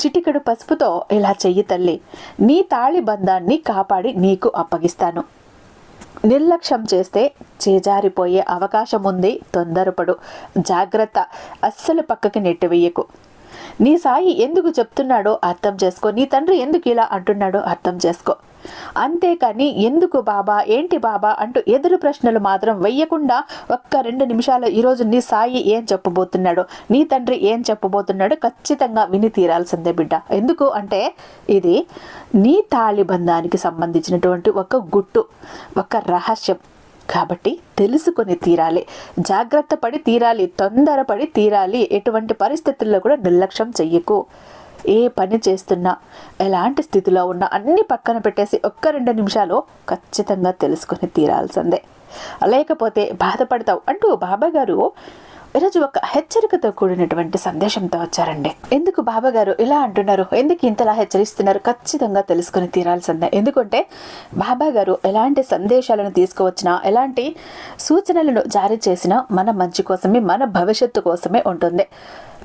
చిటికెడు పసుపుతో ఇలా చెయ్యి తల్లి నీ తాళి బంధాన్ని కాపాడి నీకు అప్పగిస్తాను. నిర్లక్ష్యం చేస్తే చేజారిపోయే అవకాశం ఉంది తొందరపడు. జాగ్రత్త అస్సలు పక్కకి నెట్టివేయకు. నీ సాయి ఎందుకు చెప్తున్నాడో అర్థం చేసుకో. నీ తండ్రి ఎందుకు ఇలా అంటున్నాడో అర్థం చేసుకో. అంతేకాని ఎందుకు బాబా ఏంటి బాబా అంటూ ఎదురు ప్రశ్నలు మాత్రం వెయ్యకుండా ఒక్క రెండు నిమిషాలు ఈరోజు నీ సాయి ఏం చెప్పబోతున్నాడు నీ తండ్రి ఏం చెప్పబోతున్నాడు ఖచ్చితంగా విని తీరాల్సిందే బిడ్డ. ఎందుకు అంటే ఇది నీ తాళి బంధానికి సంబంధించినటువంటి ఒక గుట్టు ఒక రహస్యం. కాబట్టి తెలుసుకొని తీరాలి. జాగ్రత్త పడి తీరాలి. తొందరపడి తీరాలి. ఎటువంటి పరిస్థితుల్లో కూడా నిర్లక్ష్యం చెయ్యకు. ఏ పని చేస్తున్నా ఎలాంటి స్థితిలో ఉన్నా అన్ని పక్కన పెట్టేసి ఒక్క రెండు నిమిషాలు ఖచ్చితంగా తెలుసుకొని తీరాల్సిందే. లేకపోతే బాధపడతావు అంటూ బాబా గారు ఈరోజు ఒక హెచ్చరికతో కూడినటువంటి సందేశంతో వచ్చారండి. ఎందుకు బాబా గారు ఇలా అంటున్నారు? ఎందుకు ఇంతలా హెచ్చరిస్తున్నారు? ఖచ్చితంగా తెలుసుకొని తీరాల్సిందే. ఎందుకంటే బాబా గారు ఎలాంటి సందేశాలను తీసుకువచ్చినా ఎలాంటి సూచనలను జారీ చేసినా మన మంచి కోసమే మన భవిష్యత్తు కోసమే ఉంటుంది.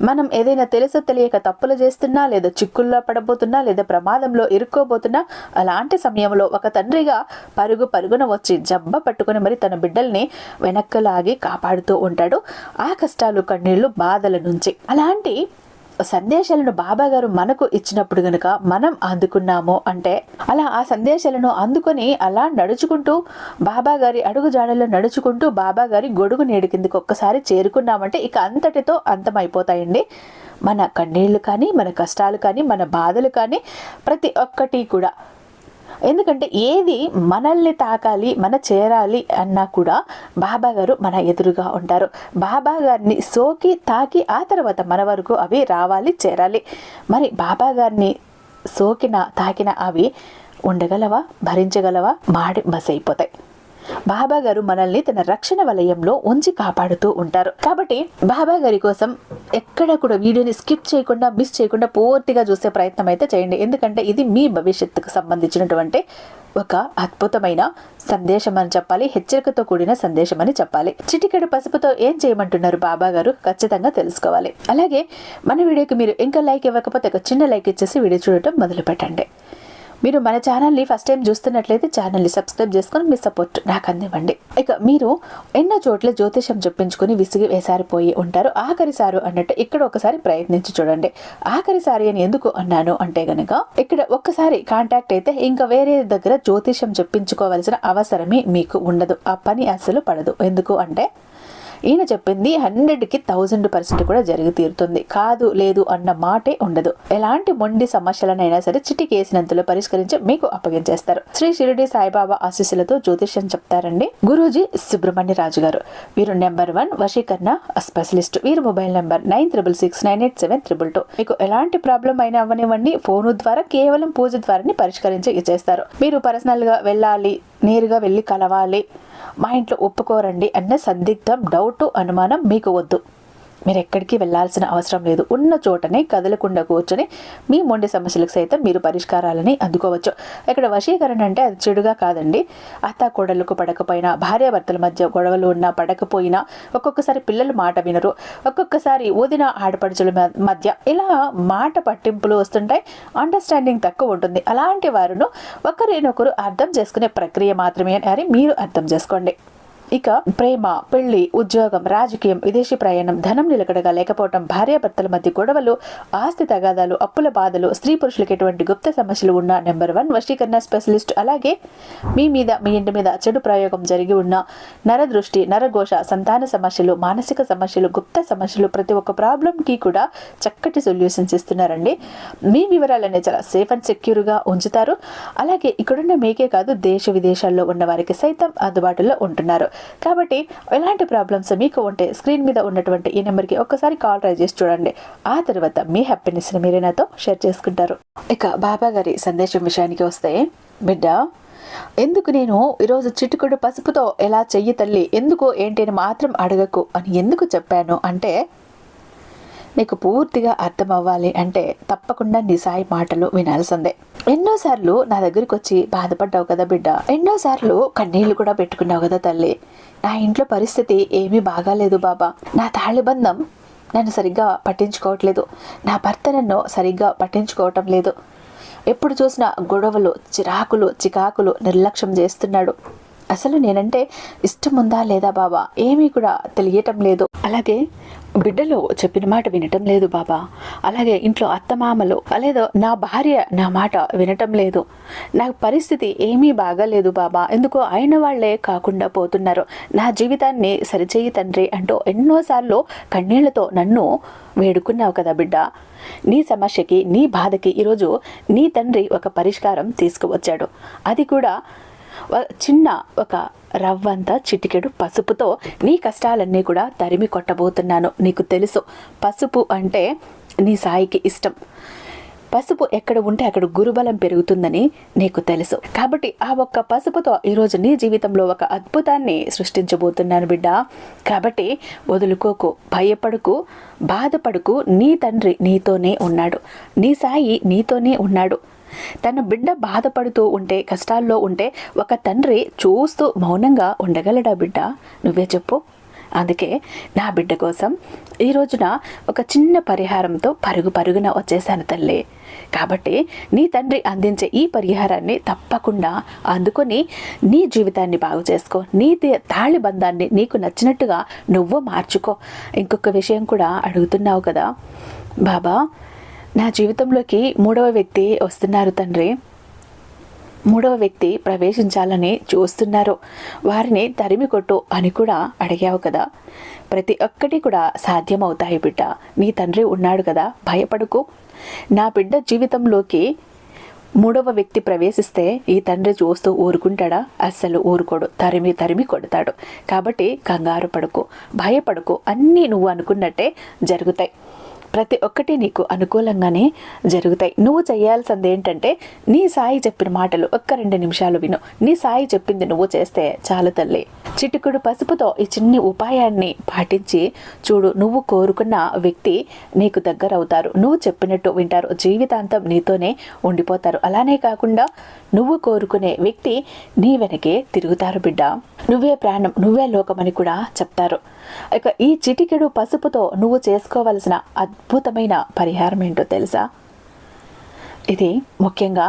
మనం ఏదైనా తెలుసో తెలియక తప్పులు చేస్తున్నా లేదా చిక్కుల్లో పడబోతున్నా లేదా ప్రమాదంలో ఇరుక్కోబోతున్నా అలాంటి సమయంలో ఒక తండ్రిగా పరుగు పరుగున వచ్చి జబ్బ పట్టుకుని మరి తన బిడ్డల్ని వెనక్కి లాగి కాపాడుతూ ఉంటాడు. ఆ కష్టాలు కన్నీళ్ళు బాధల నుంచి. అలాంటి సందేశాలను బాబా గారు మనకు ఇచ్చినప్పుడు గనుక మనం అందుకున్నాము అంటే అలా ఆ సందేశాలను అందుకొని అలా నడుచుకుంటూ బాబా గారి అడుగు జాడల్లో నడుచుకుంటూ బాబా గారి గొడుగు నేడు కిందకి ఒక్కసారి చేరుకున్నామంటే ఇక అంతటితో అంతమైపోతాయండి. మన కన్నీళ్ళు కానీ మన కష్టాలు కానీ మన బాధలు కానీ ప్రతి ఒక్కటి కూడా ఎందుకంటే ఏది మనల్ని తాకాలి మన చేరాలి అన్నా కూడా బాబా గారు మన ఎదురుగా ఉంటారు. బాబా గారిని సోకి తాకి ఆ తర్వాత మన వరకు అవి రావాలి చేరాలి. మరి బాబా గారిని సోకిన తాకిన అవి ఉండగలవా? భరించగలవా? మాడి మసైపోతాయి బాబా గారు మనల్ని తన రక్షణ వలయంలో ఉంచి కాపాడుతూ ఉంటారు. కాబట్టి బాబా గారి కోసం ఎక్కడ కూడా వీడియోని స్కిప్ చేయకుండా మిస్ చేయకుండా పూర్తిగా చూసే ప్రయత్నం అయితే చేయండి. ఎందుకంటే ఇది మీ భవిష్యత్తుకు సంబంధించినటువంటి ఒక అద్భుతమైన సందేశం అని చెప్పాలి. హెచ్చరికతో కూడిన సందేశం అని చెప్పాలి. చిటికెడు పసుపుతో ఏం చేయమంటున్నారు బాబా గారు? ఖచ్చితంగా తెలుసుకోవాలి. అలాగే మన వీడియోకి మీరు ఇంకా లైక్ ఇవ్వకపోతే ఒక చిన్న లైక్ ఇచ్చేసి వీడియో చూడటం మొదలు పెట్టండి మీరు మన ఛానల్ని ఫస్ట్ టైం చూస్తున్నట్లయితే ఛానల్ని సబ్స్క్రైబ్ చేసుకొని మీ సపోర్ట్ నాకు అందివ్వండి. ఇక మీరు ఎన్నో చోట్ల జ్యోతిషం చెప్పించుకొని విసిగి వేసారిపోయి ఉంటారు. ఆఖరిసారు అన్నట్టు ఇక్కడ ఒకసారి ప్రయత్నించి చూడండి. ఆఖరిసారి అని ఎందుకు అన్నాను అంటే గనక ఇక్కడ ఒక్కసారి కాంటాక్ట్ అయితే ఇంకా వేరే దగ్గర జ్యోతిషం చెప్పించుకోవాల్సిన అవసరమే మీకు ఉండదు. ఆ పని అసలు పడదు. ఎందుకు అంటే ఈయన చెప్పింది హండ్రెడ్కి థౌజండ్ పర్సెంట్ కూడా జరిగి తీరుతుంది. కాదు లేదు అన్న మాటే ఉండదు. ఎలాంటి మొండి సమస్యలనైనా సరే చిటికేసినంతలో పరిష్కరించి మీకు అప్పగించేస్తారు. శ్రీ షిరిడి సాయిబాబా ఆశీస్సులతో జ్యోతిష్యం చెప్తారండి గురూజీ సుబ్రహ్మణ్య రాజు గారు. వీరు నెంబర్ వన్ వశీకరణ స్పెషలిస్ట్. వీరు mobile number nine triple six nine eight seven triple two. మీకు ఎలాంటి ప్రాబ్లం అయినా అవ్వనివ్వండి. ఫోను ద్వారా కేవలం పూజ ద్వారానే పరిష్కరించి ఇచ్చేస్తారు. మీరు పర్సనల్గా వెళ్ళాలి నేరుగా వెళ్ళి కలవాలి. మా ఇంట్లో ఒప్పుకోరండి అన్న సందిగ్ధం డౌట్ అనుమానం మీకు వద్దు. మీరు ఎక్కడికి వెళ్ళాల్సిన అవసరం లేదు. ఉన్న చోటనే కదలకుండా కూర్చొని మీ మొండి సమస్యలకు సైతం మీరు పరిష్కారాలని అందుకోవచ్చు. ఇక్కడ వశీకరణ అంటే అది చెడుగా కాదండి. అత్త కోడలకు పడకపోయినా భార్యాభర్తల మధ్య గొడవలు ఉన్నా పడకపోయినా ఒక్కొక్కసారి పిల్లలు మాట వినరు. ఒక్కొక్కసారి ఊదిన ఆడపడుచుల మ- మధ్య ఇలా మాట పట్టింపులు వస్తుంటాయి. అండర్స్టాండింగ్ తక్కువ ఉంటుంది. అలాంటి వారును ఒకరినొకరు అర్థం చేసుకునే ప్రక్రియ మాత్రమే అని మీరు అర్థం చేసుకోండి. ఇక ప్రేమ పెళ్ళి ఉద్యోగం రాజకీయం విదేశీ ప్రయాణం ధనం నిలకడగా లేకపోవడం భార్యాభర్తల మధ్య గొడవలు ఆస్తి తగాదాలు అప్పుల బాధలు స్త్రీ పురుషులకు ఎటువంటి గుప్త సమస్యలు ఉన్న నెంబర్ వన్ వశీకరణ స్పెషలిస్ట్. అలాగే మీ మీద మీ ఇంటి మీద చెడు ప్రయోగం జరిగి ఉన్న నరదృష్టి నరఘోష సంతాన సమస్యలు మానసిక సమస్యలు గుప్త సమస్యలు ప్రతి ఒక్క ప్రాబ్లంకి కూడా చక్కటి సొల్యూషన్స్ ఇస్తున్నారండి. మీ వివరాలన్నీ చాలా సేఫ్ అండ్ సెక్యూర్గా ఉంచుతారు. అలాగే ఇక్కడున్న మీకే కాదు దేశ విదేశాల్లో ఉన్న వారికి సైతం అందుబాటులో ఉంటున్నారు. కాబట్టి ఎలాంటి ప్రాబ్లమ్స్ మీకు ఉంటే స్క్రీన్ మీద ఉన్నటువంటి ఈ నెంబర్కి ఒక్కసారి కాల్ ట్రై చేసి చూడండి. ఆ తర్వాత మీ హ్యాపీనెస్ని మీరే నాతో షేర్ చేసుకుంటారు. ఇక బాబా గారి సందేశం విషయానికి వస్తే బిడ్డ ఎందుకు నేను ఈరోజు చిటుకుడు పసుపుతో ఎలా చెయ్యి తల్లి? ఎందుకు ఏంటి అని మాత్రం అడగకు అని ఎందుకు చెప్పాను? అంటే నీకు పూర్తిగా అర్థం అవ్వాలి అంటే తప్పకుండా నీ సాయి మాటలు వినాల్సిందే. ఎన్నోసార్లు నా దగ్గరికి వచ్చి బాధపడ్డావు కదా బిడ్డ. ఎన్నోసార్లు కన్నీళ్ళు కూడా పెట్టుకున్నావు కదా తల్లి. నా ఇంట్లో పరిస్థితి ఏమీ బాగాలేదు బాబా. నా తాళిబంధం నన్ను సరిగ్గా పట్టించుకోవట్లేదు. నా భర్త నన్ను సరిగ్గా పట్టించుకోవటం లేదు. ఎప్పుడు చూసినా గొడవలు చిరాకులు చికాకులు నిర్లక్ష్యం చేస్తున్నాడు. అసలు నేనంటే ఇష్టం ఉందా లేదా బాబా? ఏమీ కూడా తెలియటం లేదు. అలాగే బిడ్డలు చెప్పిన మాట వినటం లేదు బాబా. అలాగే ఇంట్లో అత్తమామలు లేదో నా భార్య నా మాట వినటం లేదు. నా పరిస్థితి ఏమీ బాగాలేదు బాబా. ఎందుకో అయిన వాళ్ళే కాకుండా పోతున్నారు. నా జీవితాన్ని సరిచేయి తండ్రి అంటూ ఎన్నోసార్లు కన్నీళ్ళతో నన్ను వేడుకున్నావు కదా బిడ్డ. నీ సమస్యకి నీ బాధకి ఈరోజు నీ తండ్రి ఒక పరిష్కారం తీసుకువచ్చాడు. అది కూడా చిన్న ఒక రవ్వంత చిటికెడు పసుపుతో నీ కష్టాలన్నీ కూడా తరిమి కొట్టబోతున్నాను. నీకు తెలుసు పసుపు అంటే నీ సాయికి ఇష్టం. పసుపు ఎక్కడ ఉంటే అక్కడ గురుబలం పెరుగుతుందని నీకు తెలుసు. కాబట్టి ఆ ఒక్క పసుపుతో ఈరోజు నీ జీవితంలో ఒక అద్భుతాన్ని సృష్టించబోతున్నాను బిడ్డ. కాబట్టి వదులుకోకు భయపడుకు బాధపడుకు. నీ తండ్రి నీతోనే ఉన్నాడు. నీ సాయి నీతోనే ఉన్నాడు. తన బిడ్డ బాధపడుతూ ఉంటే కష్టాల్లో ఉంటే ఒక తండ్రి చూస్తూ మౌనంగా ఉండగలడా బిడ్డ? నువ్వే చెప్పు. అందుకే నా బిడ్డ కోసం ఈ రోజున ఒక చిన్న పరిహారంతో పరుగు పరుగున వచ్చేసాను తల్లి. కాబట్టి నీ తండ్రి అందించే ఈ పరిహారాన్ని తప్పకుండా అందుకొని నీ జీవితాన్ని బాగు చేసుకో. నీ తాళి బంధాన్ని నీకు నచ్చినట్టుగా నువ్వు మార్చుకో. ఇంకొక విషయం కూడా అడుగుతున్నావు కదా. బాబా నా జీవితంలోకి మూడవ వ్యక్తి వస్తున్నారు తండ్రి. మూడవ వ్యక్తి ప్రవేశించాలని చూస్తున్నారు. వారిని తరిమి కొట్టు అని కూడా అడిగావు కదా. ప్రతి ఒక్కటి కూడా సాధ్యమవుతాయి బిడ్డ. నీ తండ్రి ఉన్నాడు కదా. భయపడుకు. నా బిడ్డ జీవితంలోకి మూడవ వ్యక్తి ప్రవేశిస్తే ఈ తండ్రి చూస్తూ ఊరుకుంటాడా? అస్సలు ఊరుకోడు. తరిమి తరిమి కొడతాడు. కాబట్టి కంగారు పడుకు. భయపడుకు. అన్నీ నువ్వు అనుకున్నట్టే జరుగుతాయి. ప్రతి ఒక్కటి నీకు అనుకూలంగానే జరుగుతాయి. నువ్వు చేయాల్సింది ఏంటంటే నీ సాయి చెప్పిన మాటలు ఒక్క రెండు నిమిషాలు విను. నీ సాయి చెప్పింది నువ్వు చేస్తే చాలు తల్లి. చిటికుడు పసుపుతో ఈ చిన్ని ఉపాయాన్ని పాటించి చూడు నువ్వు కోరుకున్న వ్యక్తి నీకు దగ్గర అవుతారు నువ్వు చెప్పినట్టు వింటారు. జీవితాంతం నీతోనే ఉండిపోతారు. అలానే కాకుండా నువ్వు కోరుకునే వ్యక్తి నీ వెనకే తిరుగుతారు బిడ్డ. నువ్వే ప్రాణం నువ్వే లోకమని కూడా చెప్తారు. ఇక ఈ చిటికెడు పసుపుతో నువ్వు చేసుకోవలసిన అద్భుతమైన పరిహారం ఏంటో తెలుసా? ఇది ముఖ్యంగా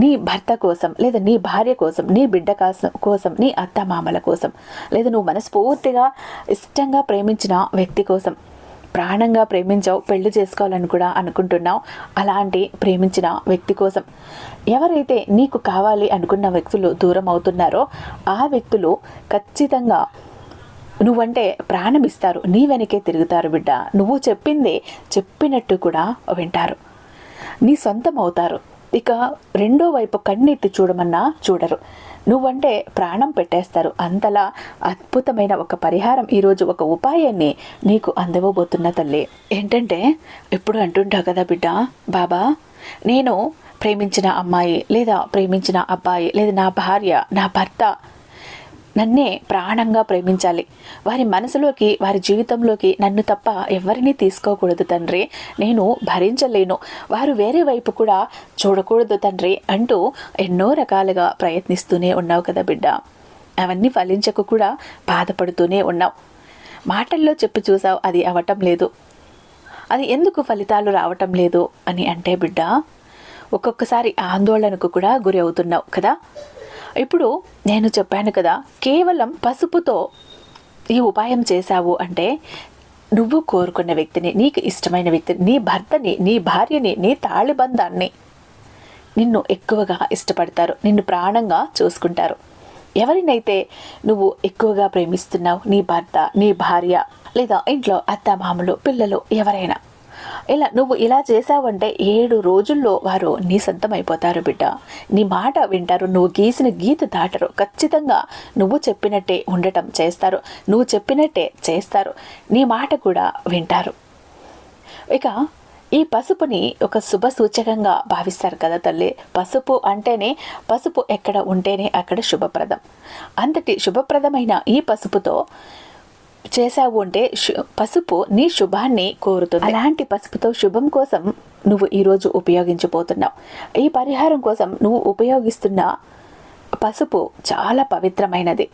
నీ భర్త కోసం లేదా నీ భార్య కోసం నీ బిడ్డ కోసం కోసం నీ అత్త మామల కోసం లేదా నువ్వు మనస్ఫూర్తిగా ఇష్టంగా ప్రేమించిన వ్యక్తి కోసం ప్రాణంగా ప్రేమించావు పెళ్ళి చేసుకోవాలని కూడా అనుకుంటున్నావు. అలాంటి ప్రేమించిన వ్యక్తి కోసం ఎవరైతే నీకు కావాలి అనుకున్న వ్యక్తులు దూరం అవుతున్నారో ఆ వ్యక్తులు ఖచ్చితంగా నువ్వంటే ప్రాణం ఇస్తారు నీ వెనకే తిరుగుతారు బిడ్డ. నువ్వు చెప్పిందే చెప్పినట్టు కూడా వింటారు. నీ సొంతం అవుతారు ఇక రెండో వైపు కన్నెత్తి చూడమన్నా చూడరు. నువ్వంటే ప్రాణం పెట్టేస్తారు. అంతలా అద్భుతమైన ఒక పరిహారం ఈరోజు ఒక ఉపాయాన్ని నీకు అందవబోతున్న తల్లి. ఏంటంటే ఎప్పుడు అంటుంటావు కదా బిడ్డ బాబా నేను ప్రేమించిన అమ్మాయి లేదా ప్రేమించిన అబ్బాయి లేదా నా భార్య నా భర్త నన్నే ప్రాణంగా ప్రేమించాలి. వారి మనసులోకి వారి జీవితంలోకి నన్ను తప్ప ఎవరిని తీసుకోకూడదు తండ్రి. నేను భరించలేను. వారు వేరే వైపు కూడా చూడకూడదు తండ్రి అంటూ ఎన్నో రకాలుగా ప్రయత్నిస్తూనే ఉన్నావు కదా బిడ్డ. అవన్నీ ఫలించకు కూడా బాధపడుతూనే ఉన్నావు. మాటల్లో చెప్పి చూసావు అది అవటం లేదు. అది ఎందుకు ఫలితాలు రావటం లేదు అని అంటే బిడ్డ ఒక్కొక్కసారి ఆందోళనకు కూడా గురి అవుతున్నావు కదా. ఇప్పుడు నేను చెప్పాను కదా కేవలం పసుపుతో ఈ ఉపాయం చేశావు అంటే నువ్వు కోరుకున్న వ్యక్తిని నీకు ఇష్టమైన వ్యక్తిని నీ భర్తని నీ భార్యని నీ తాళిబంధాన్ని నిన్ను ఎక్కువగా ఇష్టపడతారు నిన్ను ప్రాణంగా చూసుకుంటారు. ఎవరినైతే నువ్వు ఎక్కువగా ప్రేమిస్తున్నావు నీ భర్త నీ భార్య లేదా ఇంట్లో అత్త మామలు పిల్లలు ఎవరైనా ఇలా నువ్వు ఇలా చేసావంటే ఏడు రోజుల్లో వారు నీ సొంతమైపోతారు అయిపోతారు బిడ్డ. నీ మాట వింటారు నువ్వు గీసిన గీత దాటరు. ఖచ్చితంగా నువ్వు చెప్పినట్టే ఉండటం చేస్తారు నువ్వు చెప్పినట్టే చేస్తారు. నీ మాట కూడా వింటారు. ఇక ఈ పసుపుని ఒక శుభ సూచకంగా భావిస్తారు కదా తల్లి. పసుపు అంటేనే పసుపు ఎక్కడ ఉంటేనే అక్కడ శుభప్రదం. అంతటి శుభప్రదమైన ఈ పసుపుతో చేశావు అంటే పసుపు నీ శుభాన్ని కోరుతుంది. అలాంటి పసుపుతో శుభం కోసం నువ్వు ఈరోజు ఉపయోగించబోతున్నావు. ఈ పరిహారం కోసం నువ్వు ఉపయోగిస్తున్న పసుపు చాలా పవిత్రమైనది.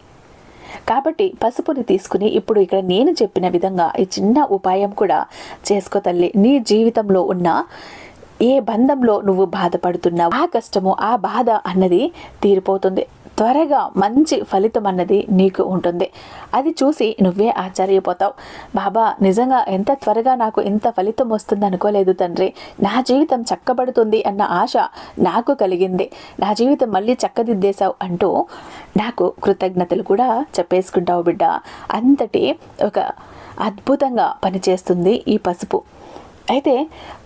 కాబట్టి పసుపుని తీసుకుని ఇప్పుడు ఇక్కడ నేను చెప్పిన విధంగా ఈ చిన్న ఉపాయం కూడా చేసుకో తల్లి. నీ జీవితంలో ఉన్న ఏ బంధంలో నువ్వు బాధపడుతున్నావు? ఆ కష్టము ఆ బాధ అన్నది తీరిపోతుంది. త్వరగా మంచి ఫలితం అన్నది నీకు ఉంటుంది. అది చూసి నువ్వే ఆశ్చర్యపోతావు. బాబా నిజంగా ఎంత త్వరగా నాకు ఎంత ఫలితం వస్తుంది అనుకోలేదు తండ్రి. నా జీవితం చక్కబడుతుంది అన్న ఆశ నాకు కలిగింది. నా జీవితం మళ్ళీ చక్కదిద్దేశావు అంటూ నాకు కృతజ్ఞతలు కూడా చెప్పేసుకుంటావు బిడ్డ. అంతటి ఒక అద్భుతంగా పనిచేస్తుంది ఈ పసుపు. అయితే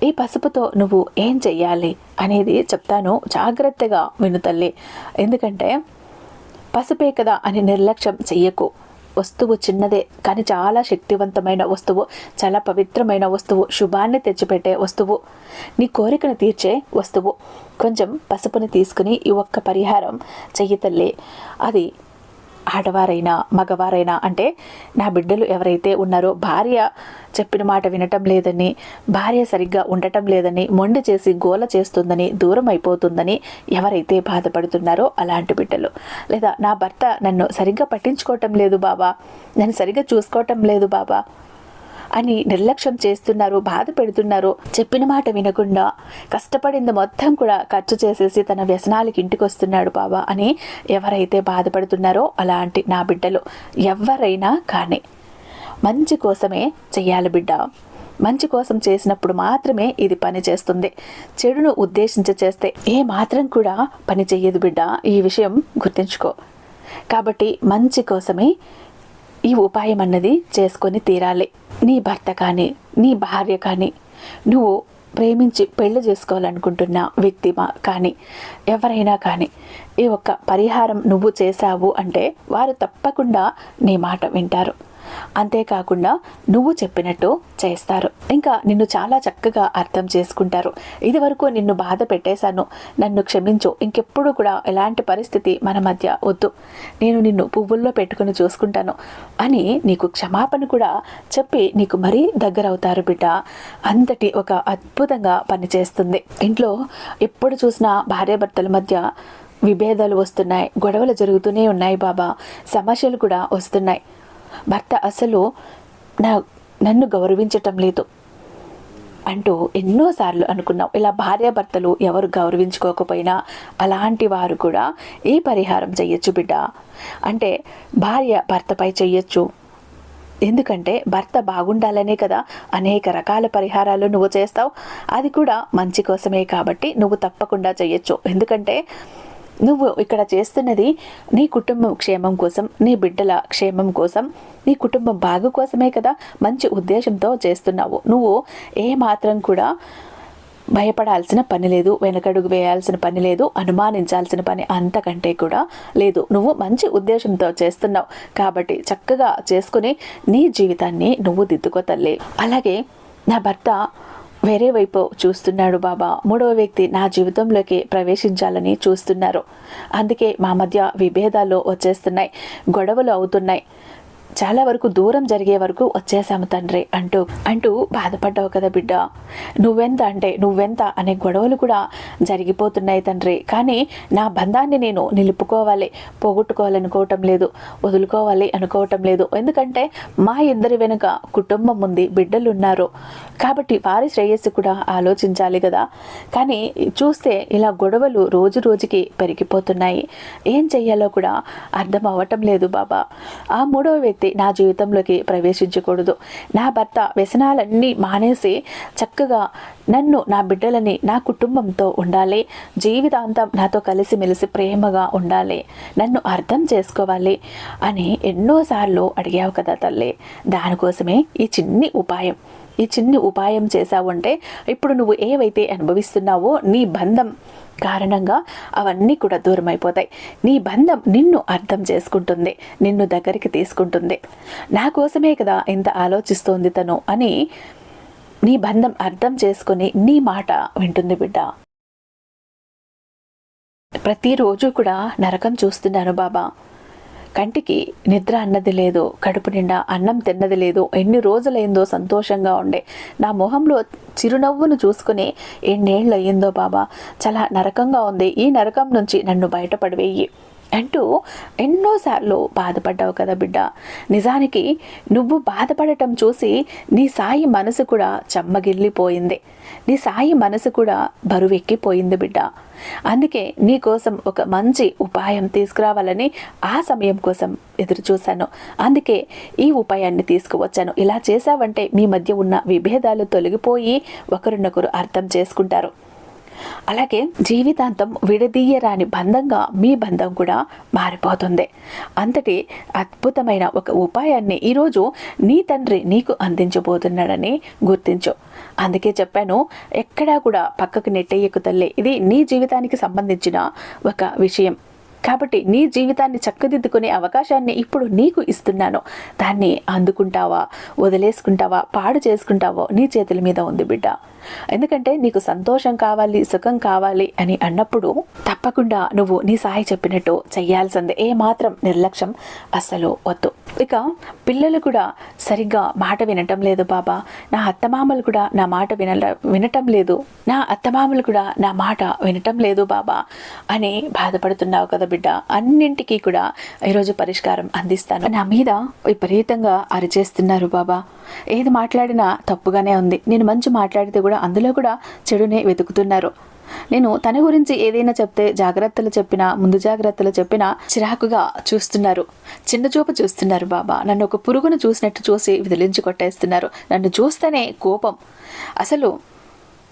ఈ పసుపుతో నువ్వు ఏం చెయ్యాలి అనేది చెప్తాను జాగ్రత్తగా విను తల్లి. ఎందుకంటే పసుపే కదా అని నిర్లక్ష్యం చెయ్యకు. వస్తువు చిన్నదే కానీ చాలా శక్తివంతమైన వస్తువు చాలా పవిత్రమైన వస్తువు శుభాన్ని తెచ్చిపెట్టే వస్తువు. నీ కోరికను తీర్చే వస్తువు. కొంచెం పసుపుని తీసుకుని ఈ ఒక్క పరిహారం చెయ్యి తల్లి. అది ఆడవారైనా మగవారైనా అంటే నా బిడ్డలు ఎవరైతే ఉన్నారో భార్య చెప్పిన మాట వినటం లేదని భార్య సరిగ్గా ఉండటం లేదని మొండి చేసి గోల చేస్తుందని దూరం అయిపోతుందని ఎవరైతే బాధపడుతున్నారో అలాంటి బిడ్డలు. లేదా నా భర్త నన్ను సరిగ్గా పట్టించుకోవటం లేదు బాబా. నన్ను సరిగ్గా చూసుకోవటం లేదు బాబా. అని నిర్లక్ష్యం చేస్తున్నారు బాధ పెడుతున్నారు. చెప్పిన మాట వినకుండా కష్టపడింది మొత్తం కూడా ఖర్చు చేసేసి తన వ్యసనాలకి ఇంటికి వస్తున్నాడు బాబా అని ఎవరైతే బాధపడుతున్నారో అలాంటి నా బిడ్డలు ఎవరైనా కానీ. మంచి కోసమే చెయ్యాలి బిడ్డ. మంచి కోసం చేసినప్పుడు మాత్రమే ఇది పని చేస్తుంది. చెడును ఉద్దేశించి చేస్తే ఏ మాత్రం కూడా పని చెయ్యదు బిడ్డ. ఈ విషయం గుర్తుంచుకో. కాబట్టి మంచి కోసమే ఈ ఉపాయం అన్నది చేసుకొని తీరాలి. నీ భర్త కానీ నీ భార్య కానీ నువ్వు ప్రేమించి పెళ్ళి చేసుకోవాలనుకుంటున్న వ్యక్తి కానీ ఎవరైనా కానీ ఈ ఒక్క పరిహారం నువ్వు చేశావు అంటే వారు తప్పకుండా నీ మాట వింటారు. అంతేకాకుండా నువ్వు చెప్పినట్టు చేస్తారు. ఇంకా నిన్ను చాలా చక్కగా అర్థం చేసుకుంటారు. ఇది వరకు నిన్ను బాధ పెట్టేశాను. నన్ను క్షమించు. ఇంకెప్పుడు కూడా ఎలాంటి పరిస్థితి మన మధ్య వద్దు. నేను నిన్ను పువ్వుల్లో పెట్టుకుని చూసుకుంటాను అని నీకు క్షమాపణ కూడా చెప్పి నీకు మరీ దగ్గర అవుతారు బిడ్డ. అంతటి ఒక అద్భుతంగా పనిచేస్తుంది. ఇంట్లో ఎప్పుడు చూసినా భార్యాభర్తల మధ్య విభేదాలు వస్తున్నాయి. గొడవలు జరుగుతూనే ఉన్నాయి బాబా. సమస్యలు కూడా వస్తున్నాయి. భర్త అసలు నా నన్ను గౌరవించటం లేదు అంటూ ఎన్నోసార్లు అనుకున్నాం. ఇలా భార్యాభర్తలు ఎవరు గౌరవించుకోకపోయినా అలాంటి వారు కూడా ఈ పరిహారం చెయ్యొచ్చు బిడ్డ? అంటే భార్య భర్తపై చెయ్యొచ్చు. ఎందుకంటే భర్త బాగుండాలనే కదా అనేక రకాల పరిహారాలు నువ్వు చేస్తావు. అది కూడా మంచి కోసమే కాబట్టి నువ్వు తప్పకుండా చెయ్యొచ్చు. ఎందుకంటే నువ్వు ఇక్కడ చేస్తున్నది నీ కుటుంబం క్షేమం కోసం నీ బిడ్డల క్షేమం కోసం నీ కుటుంబం బాగు కోసమే కదా మంచి ఉద్దేశంతో చేస్తున్నావు. నువ్వు ఏ మాత్రం కూడా భయపడాల్సిన పని లేదు వెనకడుగు వేయాల్సిన పని లేదు అనుమానించాల్సిన పని అంతకంటే కూడా లేదు. నువ్వు మంచి ఉద్దేశంతో చేస్తున్నావు కాబట్టి చక్కగా చేసుకుని నీ జీవితాన్ని నువ్వు దిద్దుకో తల్లి. అలాగే నా భర్త వేరే వైపు చూస్తున్నాడు బాబా. మూడవ వ్యక్తి నా జీవితంలోకి ప్రవేశించాలని చూస్తున్నారు. అందుకే మా మధ్య విభేదాలు వచ్చేస్తున్నాయి. గొడవలు అవుతున్నాయి. చాలా వరకు దూరం జరిగే వరకు వచ్చేసాము తండ్రి అంటూ అంటూ బాధపడ్డావు కదా బిడ్డ. నువ్వెంత అంటే నువ్వెంత అనే గొడవలు కూడా జరిగిపోతున్నాయి తండ్రి. కానీ నా బంధాన్ని నేను నిలుపుకోవాలి పోగొట్టుకోవాలనుకోవటం లేదు వదులుకోవాలి అనుకోవటం లేదు. ఎందుకంటే మా ఇద్దరి వెనుక కుటుంబం ఉంది బిడ్డలు ఉన్నారు. కాబట్టి వారి శ్రేయస్సు కూడా ఆలోచించాలి కదా. కానీ చూస్తే ఇలా గొడవలు రోజు రోజుకి పెరిగిపోతున్నాయి. ఏం చెయ్యాలో కూడా అర్థం అవ్వటం లేదు బాబా. ఆ మూడవ వ్యక్తి వ్యక్తి నా జీవితంలోకి ప్రవేశించకూడదు. నా భర్త వ్యసనాలన్నీ మానేసి చక్కగా నన్ను నా బిడ్డలని నా కుటుంబంతో ఉండాలి. జీవితాంతం నాతో కలిసిమెలిసి ప్రేమగా ఉండాలి. నన్ను అర్థం చేసుకోవాలి అని ఎన్నోసార్లు అడిగావు కదా తల్లి. దానికోసమే ఈ చిన్ని ఉపాయం. ఈ చిన్ని ఉపాయం చేశావు అంటే ఇప్పుడు నువ్వు ఏవైతే అనుభవిస్తున్నావో నీ బంధం కారణంగా అవన్నీ కూడా దూరం అయిపోతాయి నీ బంధం నిన్ను అర్థం చేసుకుంటుంది నిన్ను దగ్గరికి తీసుకుంటుంది. నా కోసమే కదా ఇంత ఆలోచిస్తోంది తను అని నీ బంధం అర్థం చేసుకుని నీ మాట వింటుంది బిడ్డ. ప్రతిరోజు కూడా నరకం చూస్తున్నాను బాబా. కంటికి నిద్ర అన్నది లేదు కడుపు నిండా అన్నం తిన్నది లేదు ఎన్ని రోజులైందో సంతోషంగా ఉండే. నా మొహంలో చిరునవ్వును చూసుకుని ఎన్నేళ్ళు అయ్యిందో బాబా చాలా నరకంగా ఉంది ఈ నరకం నుంచి నన్ను బయటపడివేయి అంటూ ఎన్నోసార్లు బాధపడ్డావు కదా బిడ్డ. నిజానికి నువ్వు బాధపడటం చూసి నీ సాయి మనసు కూడా చెమ్మగిల్లిపోయింది. నీ సాయి మనసు కూడా బరువెక్కిపోయింది బిడ్డ. అందుకే నీ కోసం ఒక మంచి ఉపాయం తీసుకురావాలని ఆ సమయం కోసం ఎదురు చూశాను. అందుకే ఈ ఉపాయాన్ని తీసుకువచ్చాను. ఇలా చేశావంటే మీ మధ్య ఉన్న విభేదాలు తొలగిపోయి ఒకరినొకరు అర్థం చేసుకుంటారు. అలాగే జీవితాంతం విడదీయరాని బంధంగా మీ బంధం కూడా మారిపోతుంది. అంతటి అద్భుతమైన ఒక ఉపాయాన్ని ఈరోజు నీ తండ్రి నీకు అందించబోతున్నాడని గుర్తించు. అందుకే చెప్పాను ఎక్కడా కూడా పక్కకు నెట్టేయకు తల్లి. ఇది నీ జీవితానికి సంబంధించిన ఒక విషయం. కాబట్టి నీ జీవితాన్ని చక్కదిద్దుకునే అవకాశాన్ని ఇప్పుడు నీకు ఇస్తున్నాను. దాన్ని అందుకుంటావా? వదిలేసుకుంటావా? పాడు చేసుకుంటావో? నీ చేతుల మీద ఉంది బిడ్డ. ఎందుకంటే నీకు సంతోషం కావాలి సుఖం కావాలి అని అన్నప్పుడు తప్పకుండా నువ్వు నీ సాయి చెప్పినట్టు చెయ్యాల్సిందే ఏ మాత్రం నిర్లక్ష్యం అస్సలు వద్దు. ఇక పిల్లలు కూడా సరిగ్గా మాట వినటం లేదు బాబా. నా అత్తమామలు కూడా నా మాట విన వినటం లేదు. నా అత్తమామలు కూడా నా మాట వినటం లేదు బాబా అని బాధపడుతున్నావు కదా బిడ్డ. అన్నింటికీ కూడా ఈరోజు పరిష్కారం అందిస్తాను. నా మీద విపరీతంగా అరిచేస్తున్నారు బాబా. ఏది మాట్లాడినా తప్పుగానే ఉంది. నేను మంచి మాట్లాడితే కూడా అందులో కూడా చెడునే వెతుకుతున్నారు. నేను తన గురించి ఏదైనా చెప్తే జాగ్రత్తలు చెప్పినా ముందు జాగ్రత్తలు చెప్పినా చిరాకుగా చూస్తున్నారు. చిన్న చూపు చూస్తున్నారు బాబా. నన్ను ఒక పురుగును చూసినట్టు చూసి విదిలించి కొట్టేస్తున్నారు. నన్ను చూస్తేనే కోపం. అసలు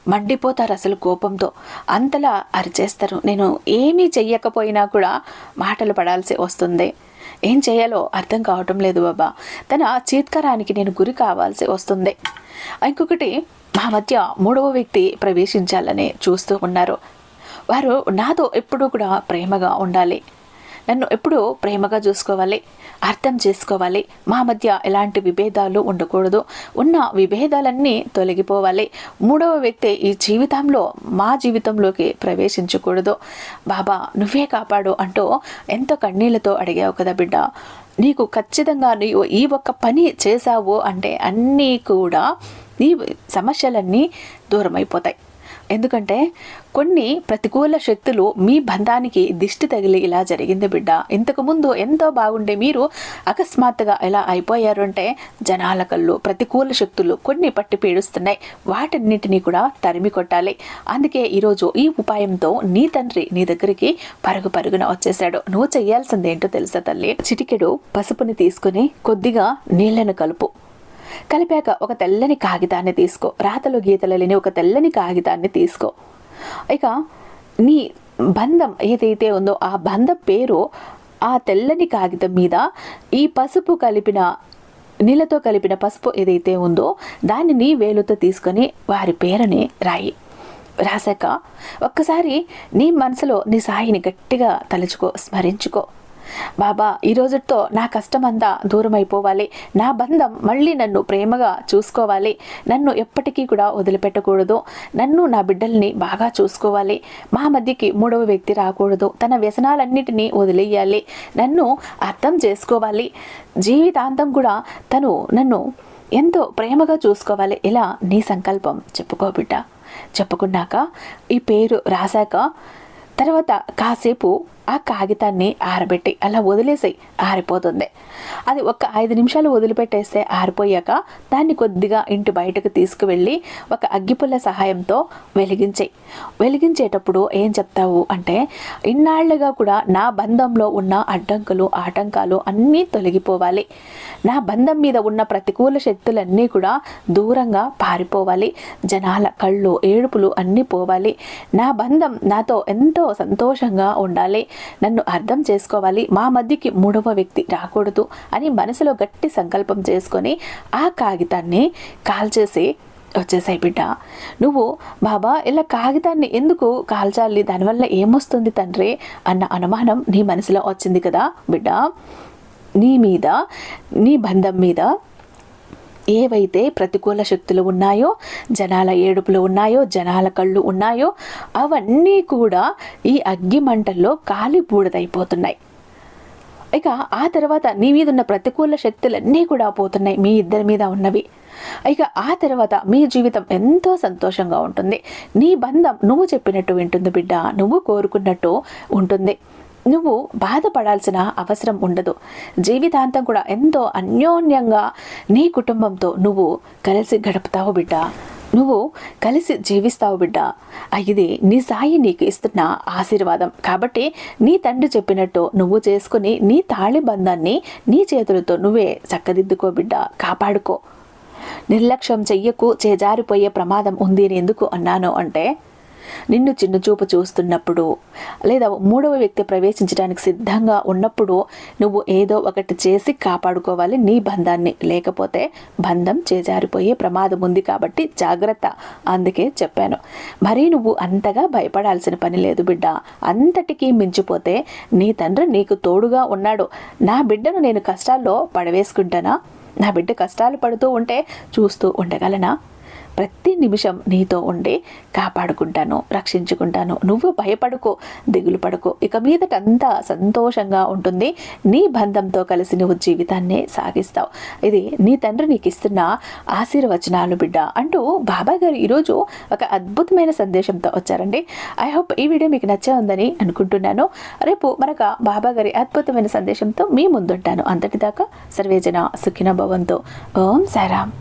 మండిపోతారు అసలు కోపంతో. అంతలా అరిచేస్తారు. నేను ఏమీ చెయ్యకపోయినా కూడా మాటలు పడాల్సి వస్తుంది. ఏం చేయాలో అర్థం కావటం లేదు బాబా. తన చీత్కారానికి నేను గురి కావాల్సి వస్తుంది. ఇంకొకటి మా మధ్య మూడవ వ్యక్తి ప్రవేశించాలని చూస్తూ ఉన్నారు. వారు నాతో ఎప్పుడూ కూడా ప్రేమగా ఉండాలి. నన్ను ఎప్పుడూ ప్రేమగా చూసుకోవాలి అర్థం చేసుకోవాలి. మా మధ్య ఎలాంటి విభేదాలు ఉండకూడదు. ఉన్న విభేదాలన్నీ తొలగిపోవాలి. మూడవ వ్యక్తి ఈ జీవితంలో మా జీవితంలోకి ప్రవేశించకూడదు. బాబా నువ్వే కాపాడు అంటూ ఎంతో కన్నీళ్ళతో అడిగావు కదా బిడ్డ. నీకు ఖచ్చితంగా నీవు ఈ ఒక్క పని చేశావు అంటే అన్నీ కూడా నీ సమస్యలన్నీ దూరమైపోతాయి. ఎందుకంటే కొన్ని ప్రతికూల శక్తులు మీ బంధానికి దిష్టి తగిలి ఇలా జరిగింది బిడ్డ. ఇంతకుముందు ఎంతో బాగుండే మీరు అకస్మాత్తుగా ఎలా అయిపోయారు అంటే జనాల కళ్ళు ప్రతికూల శక్తులు కొన్ని పట్టి పీడుస్తున్నాయి. వాటన్నిటినీ కూడా తరిమి కొట్టాలి. అందుకే ఈరోజు ఈ ఉపాయంతో నీ తండ్రి నీ దగ్గరికి పరుగు పరుగున వచ్చేసాడు నువ్వు చేయాల్సిందేంటో తెలుసా తల్లి? చిటికెడు పసుపుని తీసుకుని కొద్దిగా నీళ్ళను కలుపు. కలిపాక ఒక తెల్లని కాగితాన్ని తీసుకో. రాతలు గీతలు లేని ఒక తెల్లని కాగితాన్ని తీసుకో. ఇక నీ బంధం ఏదైతే ఉందో ఆ బంధం పేరు ఆ తెల్లని కాగితం మీద ఈ పసుపు కలిపిన నీళ్ళతో కలిపిన పసుపు ఏదైతే ఉందో దాన్ని నీ వేలుతో తీసుకొని వారి పేరుని రాయి. రాశాక ఒక్కసారి నీ మనసులో నీ సాయిని గట్టిగా తలుచుకో స్మరించుకో. బాబా ఈ రోజుతో నా కష్టమంతా దూరం అయిపోవాలి నా బంధం మళ్ళీ నన్ను ప్రేమగా చూసుకోవాలి. నన్ను ఎప్పటికీ కూడా వదిలిపెట్టకూడదు. నన్ను నా బిడ్డల్ని బాగా చూసుకోవాలి. మా మధ్యకి మూడవ వ్యక్తి రాకూడదు. తన వ్యసనాలన్నిటినీ వదిలేయాలి. నన్ను అర్థం చేసుకోవాలి. జీవితాంతం కూడా తను నన్ను ఎంతో ప్రేమగా చూసుకోవాలి. ఇలా నీ సంకల్పం చెప్పుకో బిడ్డ. చెప్పుకున్నాక ఈ పేరు రాశాక తర్వాత కాసేపు ఆ కాగితాన్ని ఆరబెట్టి అలా వదిలేసి ఆరిపోతుంది. అది ఒక ఐదు నిమిషాలు వదిలిపెట్టేస్తే ఆరిపోయాక దాన్ని కొద్దిగా ఇంటి బయటకు తీసుకువెళ్ళి ఒక అగ్గిపుల్ల సహాయంతో వెలిగించే వెలిగించేటప్పుడు ఏం చెప్తావు అంటే ఇన్నాళ్ళుగా కూడా నా బంధంలో ఉన్న అడ్డంకులు ఆటంకాలు అన్నీ తొలగిపోవాలి. నా బంధం మీద ఉన్న ప్రతికూల శక్తులన్నీ కూడా దూరంగా పారిపోవాలి. జనాల కళ్ళు ఏడుపులు అన్నీ పోవాలి. నా బంధం నాతో ఎంతో సంతోషంగా ఉండాలి. నన్ను అర్థం చేసుకోవాలి మా మధ్యకి మూడవ వ్యక్తి రాకూడదు అని మనసులో గట్టి సంకల్పం చేసుకొని ఆ కాగితాన్ని కాల్చేసి వచ్చేసాయి బిడ్డ. నువ్వు బాబా ఇలా కాగితాన్ని ఎందుకు కాల్చాలి? దానివల్ల ఏమొస్తుంది తండ్రి? అన్న అనుమానం నీ మనసులో వచ్చింది కదా బిడ్డ. నీ మీద నీ బంధం మీద ఏవైతే ప్రతికూల శక్తులు ఉన్నాయో జనాల ఏడుపులు ఉన్నాయో జనాల కళ్ళు ఉన్నాయో అవన్నీ కూడా ఈ అగ్గి మంటల్లో కాలి బూడిదైపోతున్నాయి. ఇక ఆ తర్వాత నీ మీద ఉన్న ప్రతికూల శక్తులన్నీ కూడా పోతున్నాయి మీ ఇద్దరి మీద ఉన్నవి. ఇక ఆ తర్వాత మీ జీవితం ఎంతో సంతోషంగా ఉంటుంది. నీ బంధం నువ్వు చెప్పినట్టు వింటుంది బిడ్డ నువ్వు కోరుకున్నట్టు ఉంటుంది. నువ్వు బాధపడాల్సిన అవసరం ఉండదు. జీవితాంతం కూడా ఎంతో అన్యోన్యంగా నీ కుటుంబంతో నువ్వు కలిసి గడుపుతావు బిడ్డ. నువ్వు కలిసి జీవిస్తావు బిడ్డ. ఇది నీ సాయి నీకు ఇస్తున్న ఆశీర్వాదం. కాబట్టి నీ తండ్రి చెప్పినట్టు నువ్వు చేసుకుని నీ తాళి బంధాన్ని నీ చేతులతో నువ్వే చక్కదిద్దుకో బిడ్డ. కాపాడుకో. నిర్లక్ష్యం చెయ్యకు చేజారిపోయే ప్రమాదం ఉంది అని ఎందుకు అన్నాను అంటే నిన్ను చిన్నచూపు చూస్తున్నప్పుడు లేదా మూడవ వ్యక్తి ప్రవేశించడానికి సిద్ధంగా ఉన్నప్పుడు నువ్వు ఏదో ఒకటి చేసి కాపాడుకోవాలి నీ బంధాన్ని. లేకపోతే బంధం చేజారిపోయే ప్రమాదం ఉంది కాబట్టి జాగ్రత్త అందుకే చెప్పాను. మరీ నువ్వు అంతగా భయపడాల్సిన పని లేదు బిడ్డ. అంతటికీ మించిపోతే నీ తండ్రి నీకు తోడుగా ఉన్నాడు. నా బిడ్డను నేను కష్టాల్లో పడవేసుకుంటానా? నా బిడ్డ కష్టాలు పడుతూ ఉంటే చూస్తూ ఉండగలనా? ప్రతి నిమిషం నీతో ఉండి కాపాడుకుంటాను రక్షించుకుంటాను. నువ్వు భయపడుకో దిగులు పడుకో. ఇక మీదటంతా సంతోషంగా ఉంటుంది. నీ బంధంతో కలిసి నువ్వు జీవితాన్ని సాగిస్తావు. ఇది నీ తండ్రి నీకు ఇస్తున్న ఆశీర్వచనాలు బిడ్డ అంటూ బాబా గారు ఈరోజు ఒక అద్భుతమైన సందేశంతో వచ్చారండి. ఐ హోప్ ఈ వీడియో మీకు నచ్చే ఉందని అనుకుంటున్నాను. రేపు మరొక బాబా గారి అద్భుతమైన సందేశంతో మీ ముందుంటాను. అంతటిదాకా సర్వేజన సుఖిన భవంతో. ఓం సారాం